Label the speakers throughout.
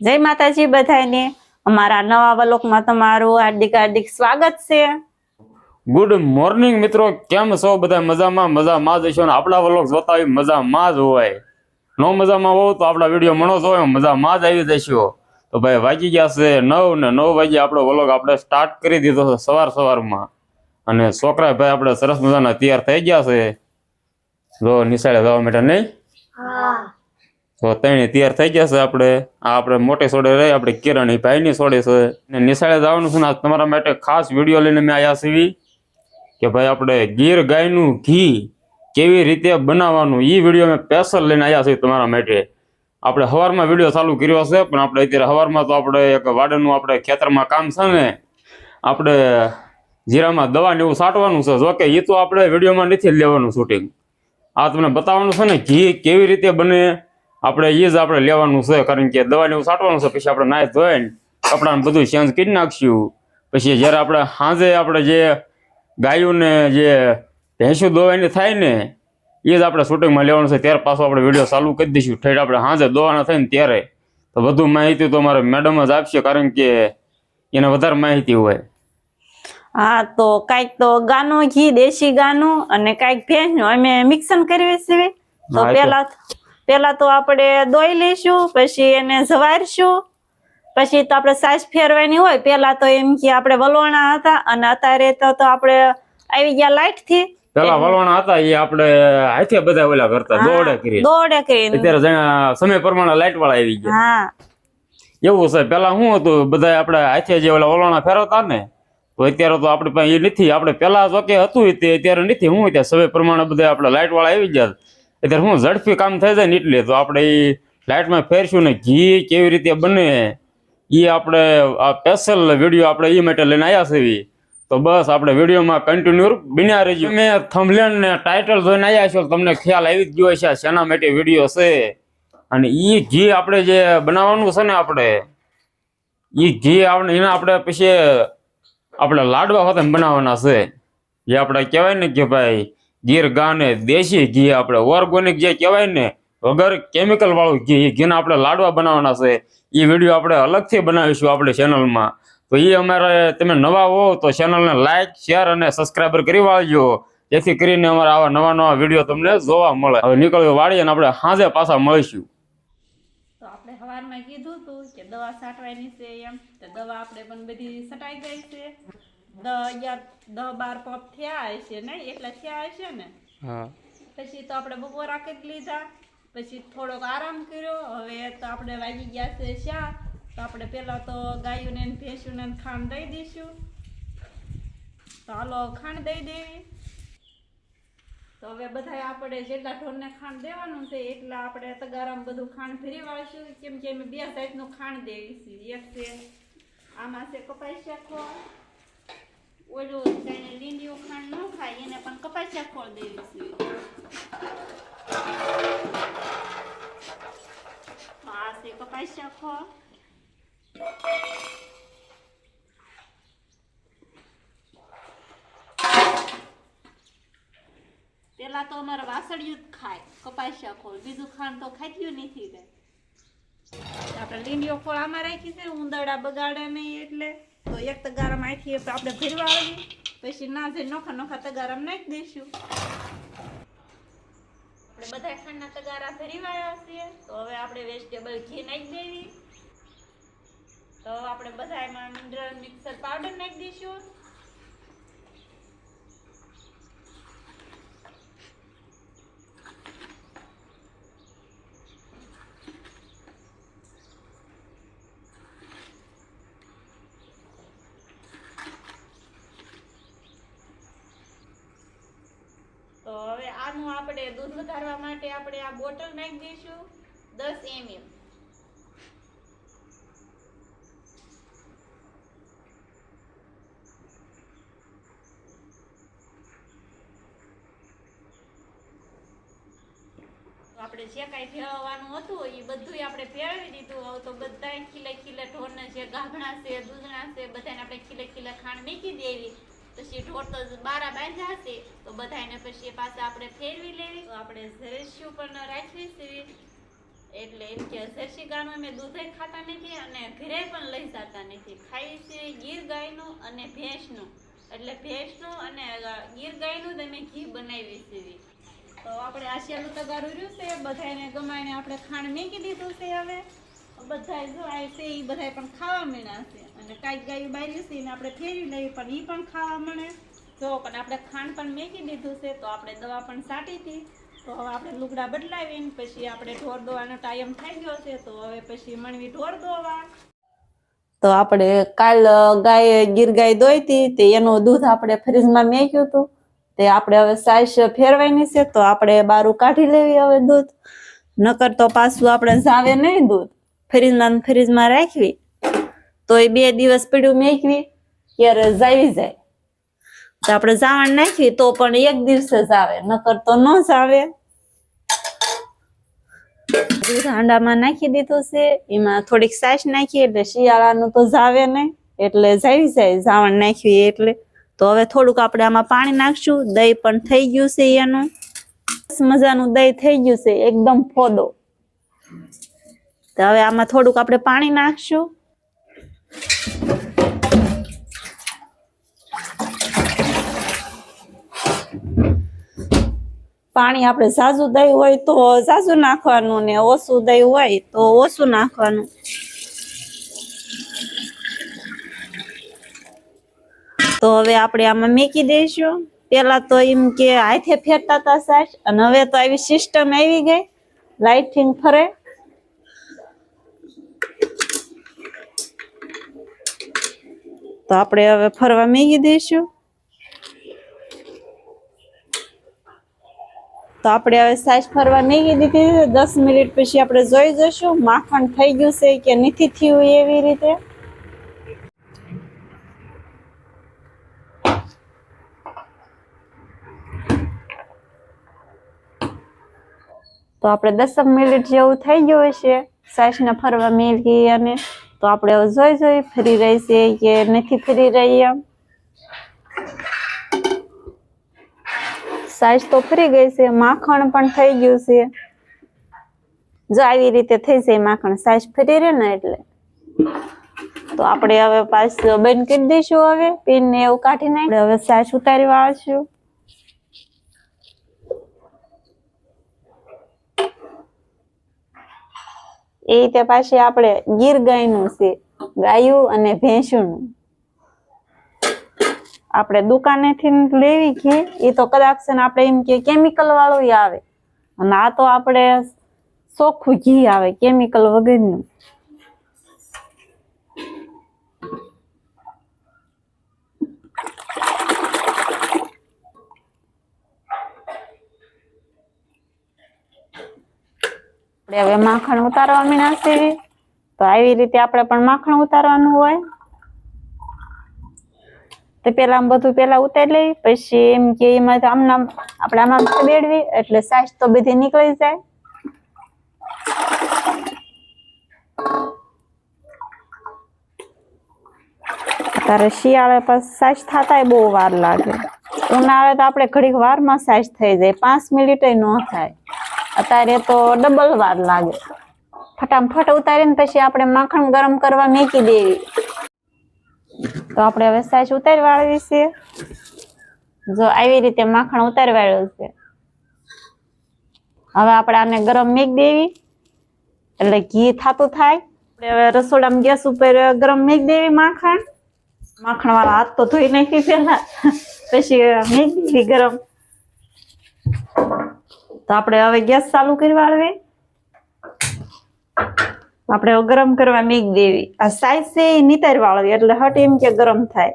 Speaker 1: જય માતાજી બધાને અમારા નવા વલોકમાં તમારું હાર્દિક હાર્દિક સ્વાગત છે.
Speaker 2: ગુડ મોર્નિંગ મિત્રો. કેમ છો બધા? મજામાં? મજામાં જ છો ને? આપણા વલોક જોતા હોય મજામાં જ હોય. નો મજામાં હોવ તો આપણા વીડિયો મણો જો હોય મજામાં જ આવી જશો. તો ભાઈ વાગી ગયા છે નવ ને નવ વાગે આપણો વ્લોગ આપણે સ્ટાર્ટ કરી દીધો છે સવાર સવારમાં. અને છોકરા ભાઈ આપણે સરસ મજાના તૈયાર થઈ ગયા છે. જો નિશાળે જવા માટે નહીં? તો ત્રણે તૈયાર થઈ ગયા છે આપણે. આ આપણે મોટે સોડે રહી, આપણે કિરણ ભાઈની સોડે છે. ને નિશાળે જવાનું છે ને તમારા માટે ખાસ વીડિયો લઈને મેં આવ્યા છીએ કે ભાઈ આપણે ગીર ગાયનું ઘી કેવી રીતે બનાવવાનું એ વીડિયો મેં સ્પેશલ લઈને આવ્યા છીએ તમારા માટે. આપણે સવારમાં વીડિયો ચાલુ કર્યો છે, પણ આપણે અત્યારે સવારમાં તો આપણે એક વાડનું આપણે ખેતરમાં કામ છે ને, આપણે જીરામાં દવા ને એવું છાંટવાનું છે. જોકે એ તો આપણે વિડીયોમાં નથી લેવાનું શૂટિંગ આ તમને બતાવવાનું છે ને, ઘી કેવી રીતે બને આપણે એ જ આપણે લેવાનું છે કારણ કે દવા ને એવું છાંટવાનું છે પછી આપણે નાય ધોઈને કપડાને બધું ચેન્જ કરી નાખશું. પછી જ્યારે આપણે સાંજે આપણે જે ગાયોને જે ભેંસું દોવાની થાય ને એ જ આપણે શૂટિંગમાં લેવાનું છે ત્યારે પાછો આપણે વીડિયો ચાલુ કરી દઈશું. ઠેઠ આપણે સાંજે દોવાના થાય ને ત્યારે. તો વધુ માહિતી તો અમારે મેડમ જ આપશે કારણ કે એને વધારે માહિતી હોય.
Speaker 1: હા તો કાંઈક તો ગાનું ઘી દેશી ગાનું અને કાંઈક ભેંસનું. અમે મિક્સન કરીએ છીએ તો
Speaker 2: હા, તો-
Speaker 1: પેલા તો આપણે દોઈ લઈશું પછી એને જવારશું પછી તો આપણે સાસ ફેરવાની હોય પેલા તો એમ કે આપણે વલોણા હતા અને અત્યારે તો તો આપણે આવી ગયા લાઈટથી.
Speaker 2: પેલા વલવાણા હતા એ આપણે હાથે બધા ઓલા કરતા દોડે કરી.
Speaker 1: દોડે કરી
Speaker 2: અત્યારે સમય પ્રમાણે લાઈટ વાળા આવી ગયા.
Speaker 1: હા.
Speaker 2: એવું છે પેલા શું હતું બધા આપણે હાથે જે ઓલા વલણા ફેરવતા ને તો અત્યારે તો આપણે પાસે એ નથી. આપણે પેલા જો કે હતું તે અત્યારે નથી. હું ત્યાં સમય પ્રમાણે બધા આપણે લાઇટ વાળા આવી ગયા. અત્યારે હું ઝડપી કામ થઈ જાય ને એટલે તો આપણે એ લાઇટમાં ફેરશું ને ઘી કેવી રીતે બને એ આપણે આ સ્પેશિયલ વીડિયો આપણે એ માટે લઈને આવ્યા છીએ તો બસ આપણે વિડીયોમાં કન્ટિન્યુ બન્યા રહીજો. મેં થંભલેન ને ટાઇટલ જોઈને આવ્યા છો તમને ખ્યાલ આવી જ ગયો છે શેના માટે વીડિયો છે. અને એ ઘી આપણે જે બનાવવાનું છે ને આપણે એ ઘી આપણે એના આપણે પછી આપણે લાડવા હોતા બનાવવાના છે. જે આપણે કહેવાય ને કે ભાઈ ગીર ગાને દેશી ઘી આપણે ઓર્ગોનિક જે કહેવાય ને, વગર કેમિકલ વાળું ઘી ઘીના આપણે લાડવા બનાવવાના છે. એ વીડિયો આપણે અલગથી બનાવીશું આપણે ચેનલમાં તો એ અમારે, તમે નવા હો તો ચેનલને લાઇક શેર અને સબસ્ક્રાઈબર કરી વાળજો. જેથી કરીને અમારા આવા નવા નવા વીડિયો તમને જોવા મળે. હવે નીકળ્યો વાળી અને આપણે સાંજે પાછા મળીશું.
Speaker 1: દવા છાંટવાની છે એમ. તો દવા આપણે પણ બધી છટાઈ ગઈ છે. દસ અગિયાર દસ બાર પંપ થયા હશે ને એટલા થયા હશે ને?
Speaker 2: હા.
Speaker 1: પછી તો આપણે બપોરા કરી લીધા. પછી થોડોક આરામ કર્યો. હવે તો આપણે વાગી ગયા છે શા. તો આપણે પહેલા તો ગાયોને ને ભેંસુને ને ખાંડ દઈ દઈશું. તો હાલો ખાંડ દઈ દેવી. તો હવે બધા આપણે જેટલા ઢોરને ખાંડ દેવાનું છે એટલા આપણે તગારામાં બધું ખાંડ ફેરી વાળશું કેમ કે અમે બે સાઈડનું ખાંડ દેવી એક છે આમાં છે કપાઈ ખોળ ઓલું તેને લીંડી ખાંડ ન ખાય, એને પણ કપાસિયા ખોળ દેવી છે. આ છે કપાસિયા ખોળ. પેલા તો અમારે વાસળિયું જ ખાય, કપાસિયા ખોળ. બીજું ખાંડ તો ખાધ્યું નથી કઈ. આપણે લીંડીઓ ખોળ આમાં રાખી છે, ઉંદરડા બગાડે નહીં એટલે. તો એક તગારામાં અહીંથી આપણે ભરવા આવી પછી ના જઈ નોખા નોખા તગારામાં નાખી દઈશું. આપણે બધા ખાંડના તગારા ભરીવાયા છીએ, તો હવે આપણે વેજીટેબલ ઘી નાખી દેવી. તો આપણે બધા એમાં મિનરલ મિક્સર પાવડર નાખી દઈશું તો હવે આનું આપણે દૂધ વધારવા માટે આપણે આ બોટલ નાખી દઈશું, દસ એમએલ આપણે જે કાંઈ ભેળવવાનું હતું એ બધું આપણે ભેળવી દીધું. હવે તો બધા ખીલે ખીલે ઢોરને જે ગાભણા છે, દૂધણા છે બધાને આપણે ખીલે ખીલે ખાંડ મૂકી દેવી. પછી ઢોર તો બારા બાંધ્યા હશે, તો બધાને પછી પાછા આપણે ફેરવી લેવી. તો આપણે ઉપર પણ રાખવી છે
Speaker 3: એટલે એમ કે ગાયનું અમે દૂધે ખાતા નથી અને ઘરે પણ લઈ જતા નથી. ખાઈ છે ગીર ગાયનું અને ભેંસનું. એટલે ભેંસનું અને ગીર ગાયનું જ અમે ઘી બનાવી છે તો આપણે આશિયાનું તગારું રહ્યું છે બધાને ગમાઈને આપણે ખાંડ મેકી દીધું છે હવે. બધાય જો આ છે એ બધાય પણ ખાવા છે. અને કાંઈક ગાયું બારી છે, એને આપણે ફેરવી લઈએ, પણ એ પણ ખાવા મળે. જો, પણ આપણે ખાંડ પણ મેકી દીધું છે, તો આપણે દવા પણ સાટી હતી. તો હવે આપણે લુગડા બદલાવીને પછી આપણે ઢોર દોવાનો ટાઈમ થઈ ગયો છે, તો હવે પછી મણવી ઢોર દોવા.
Speaker 1: તો આપણે કાલ ગાય ગીર ગાય દોઈ હતી, તે એનું દૂધ આપણે ફ્રીજમાં મેક્યું હતું. તે આપણે હવે સાઈઝ ફેરવાની છે, તો આપણે બારું કાઢી લેવી હવે દૂધ. નકર તો પાછું આપણે જાવે નહીં દૂધ. ફ્રીજમાં ફ્રીજમાં રાખવી તો એ બે દિવસ પીડ્યું મેકવી, ત્યારે જાવી જાય. તો આપણે જાવણ નાખવી તો પણ એક દિવસે જ આવે, નકર તો ન જ આવે. દૂધ હાંડામાં નાખી દીધું છે, એમાં થોડીક સાસ નાખી, એટલે શિયાળાનું તો જાવે નહીં એટલે જાવી જાય જાવણ નાખ્યું એટલે. તો હવે થોડુંક આપણે આમાં પાણી નાખશું, દહીં પણ થઈ ગયું છે એનું. મજાનું દહીં થઈ ગયું છે, એકદમ ફોદો. તો હવે આમાં થોડુંક આપણે પાણી નાખશું. પાણી આપણે સાસુ દહીં હોય તો સાસુ નાખવાનું ને ઓછું દહીં હોય તો ઓછું નાખવાનું. તો હવે આપણે આમાં મેકી દઈશું. પેલા તો એમ કે હાથે ફેરતા હતા સાસ, અને હવે તો આવી સિસ્ટમ આવી ગઈ. લાઇટિંગ ફરે. તો આપણે હવે ફરવા મેકી દઈશું તો આપણે હવે સાઈઝ ફરવા મેકી દીધી દસ મિનિટ પછી આપણે જોઈ જશું માખણ થઈ ગયું છે કે નથી થયું એવી રીતે. તો આપણે દસ મિનિટ જેવું થઈ ગયું હશે. સાઈઝ ને ફરવા મેળવી અને તો આપણે હવે જોઈ જોઈ ફરી રહી છે કે નથી ફરી રહી એમ. સાઈઝ તો ફરી ગઈ છે, માખણ પણ થઈ ગયું છે. જો આવી રીતે થઈ જાય માખણ, સાઈઝ ફરી રહે ને એટલે. તો આપણે હવે પાછું બંધ કરી દઈશું હવે પિન ને એવું કાઢી નાખી હવે સાઈઝ ઉતારી વાળશું એ રીતે પાછી આપણે ગીર ગાયનું છે, ગાયું અને ભેંસુનું. આપણે દુકાનેથી લેવી ઘી એ તો કદાચ ને આપણે એમ કે કેમિકલ વાળું આવે. અને આ તો આપણે ચોખ્ખું ઘી આવે કેમિકલ વગરનું. આપણે હવે માખણ ઉતારવા મીણા સીવી તો આવી રીતે આપણે પણ માખણ ઉતારવાનું હોય. તો પેલા બધું પેલા ઉતારી લઈ, પછી એમ કે એમાં નામ આપણે આમ બેડવી, એટલે સાસ તો બધી નીકળી જાય. તારે શિયાળે પછી સાસ થતા બહુ વાર લાગે. ઉનાળે તો આપણે ઘડીક વારમાં સાસ થઈ જાય. પાંચ મિનિટે ન થાય. અત્યારે તો ડબલ વાર લાગે. ફટાફટ ઉતારીને પછી આપણે માખણ ગરમ કરવા મેકી દેવી. તો આપણે હવે સાચ ઉતારી વાળવી છે. જો આવી રીતે માખણ ઉતારી વાળ્યું છે. હવે આપણે આને ગરમ મેક દેવી. એટલે ઘી થાતું થાય. આપણે હવે રસોડામાં ગેસ ઉપર ગરમ મેક દેવી માખણ. માખણ વાળા હાથ તો ધોઈ નાખી પેલા પછી મેક દેવી ગરમ. તો આપણે હવે ગેસ ચાલુ કરી વાળવી આપણે ગરમ કરવા મીક દેવી. આ સાઈઝ છે એ નિતાર વાળવી, એટલે હટ એમ કે ગરમ થાય.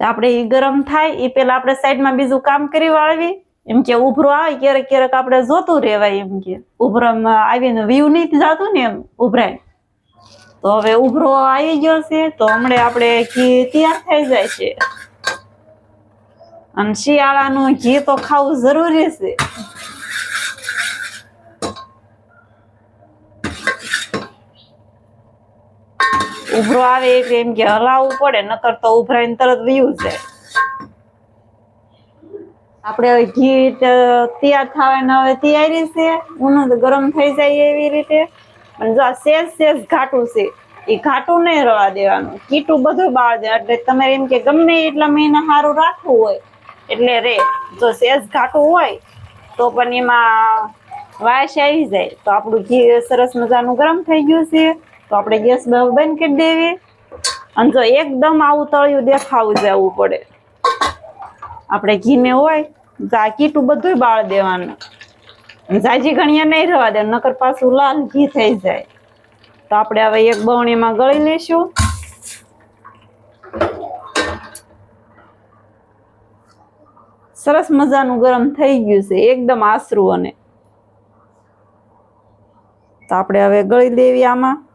Speaker 1: આપણે એ ગરમ થાય એ પેલા આપણે સાઈડમાં બીજું કામ કરી વાળવી. એમ કે ઉભરો આવે, ક્યારેક ક્યારેક આપણે જોતું રહેવાય એમ કે. ઉભરામાં આવીને વ્યૂ નહીં જાતું ને એમ, ઉભરાય. તો હવે ઉભરો આવી ગયો છે, તો હમણાં આપણે ઘી તૈયાર થઈ જાય છે. અને શિયાળાનું ઘી તો ખાવું જરૂરી છે. ઉભરો આવે એટલે એમ કે હલાવવું પડે, નકર તો ઉભરાઈને તરત વયું જાય. આપણે હવે ઘી તૈયાર થવાના હવે તૈયારી છે ઊનું ગરમ થઈ જાય એવી રીતે. અને જો આ સેજ સેજ ઘાટું છે, એ ઘાટું નહીં રવા દેવાનું. કીટું બધું બાળ દે. એટલે તમે એમ કે ગમે એટલા મહિના સારું રાખવું હોય, એટલે રે, જો સેજ ઘાટું હોય, તો પણ એમાં વાસ આવી જાય. તો આપણું ઘી સરસ મજાનું ગરમ થઈ ગયું છે, તો આપણે ગેસ બંધ કરી દેવી. અને જો એકદમ આવું તળિયું દેખાવું જવું પડે. આપણે ઘીને હોય, તો આ કીટું બધું બાળ દેવાનું. જાજી ઘણીયા નહીં રહેવા દે, નકર પાછું લાલ ઘી થઈ જાય. તો આપણે હવે એક બવણીમાં ગળી લઈશું. સરસ મજાનું ગરમ થઈ ગયું છે, એકદમ આશરું અને. તો આપણે હવે ગળી દેવી આમાં.